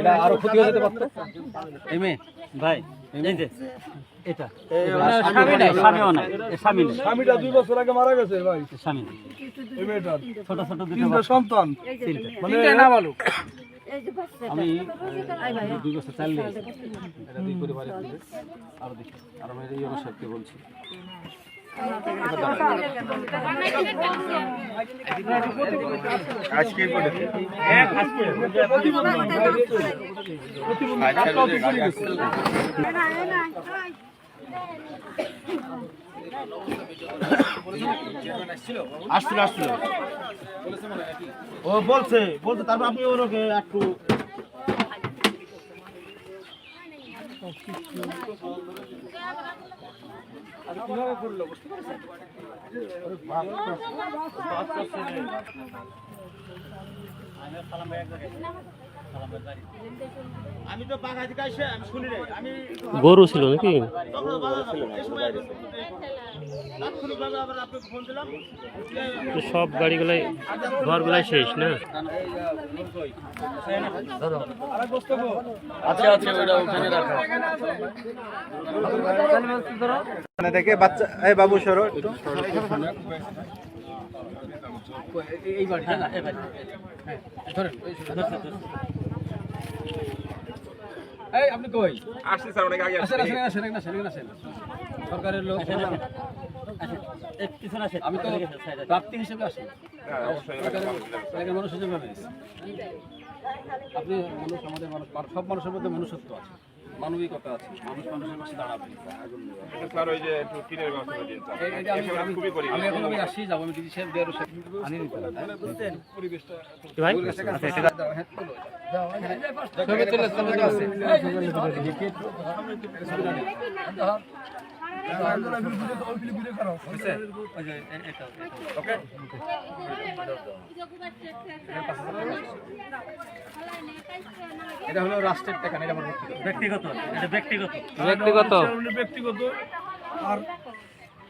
এটা আরও ক্ষতি হয়ে যেতে পারতো মেয়ে ভাই এই যে এটা। স্বামী নাই স্বামীও নাই স্বামী নেই। স্বামীটা দুই বছর আগে মারা গেছে ভাই। স্বামী নেই। এই ছোট ছোট দুটো তিনটা সন্তান। মানে তিনটা না বালু এই যে বাচ্চা। আমি দুই বছর এটা দুই পরিবারে আরও দেখি আর আমি এই বলছি। আসছিল আসছিল। ও বলছে বলছে তারপর আপনি ওরকে একটু কীভাবে করল বুঝতে পারছেন সালাম আমি তো বাঘা থেকে আসে আমি শুনি রে আমি গরু ছিল নাকি? সব গাড়িগুলাই ঘরগুলাই শেষ না? দেখে বাচ্চা এই বাবু সরো এই বাড়ি হ্যাঁ হ্যাঁ ধরেন। এই আপনি কই? আসছে স্যার অনেক আগে আসেন আসেন আসেন আসেন সরকারের লোক। পিছনে আসেন। আমি তো প্রাপ্তি হিসেবে আসি। সরকারের মানুষ হিসেবে আপনি মানুষ আমাদের মানুষ সব মানুষের মধ্যে মনুষ্যত্ব আছে। মানবিকতা আছে মানুষ মানুষের পাশে দাঁড়াবে স্যার ওই যে একটু টিনের ব্যবস্থা দিয়ে এই- এই যে আমি আমি খুবই করি আমি এখন আমি আসছি যাব আমি দিদি সাহেব দেয়ার সাহেব আনিয়ে নিতে হবে পরিবেশটা কি ভাই ছবি তুলে তুলে আছে এটা হলো রাষ্ট্রের টাকা এটা আমার ব্যক্তিগত। ব্যক্তিগত এটা ব্যক্তিগত। ব্যক্তিগত। ব্যক্তিগত। আর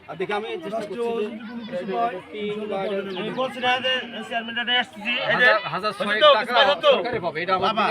আর আমি চেষ্টা করছি হাজার ছয় টাকা পাবে এটা আমার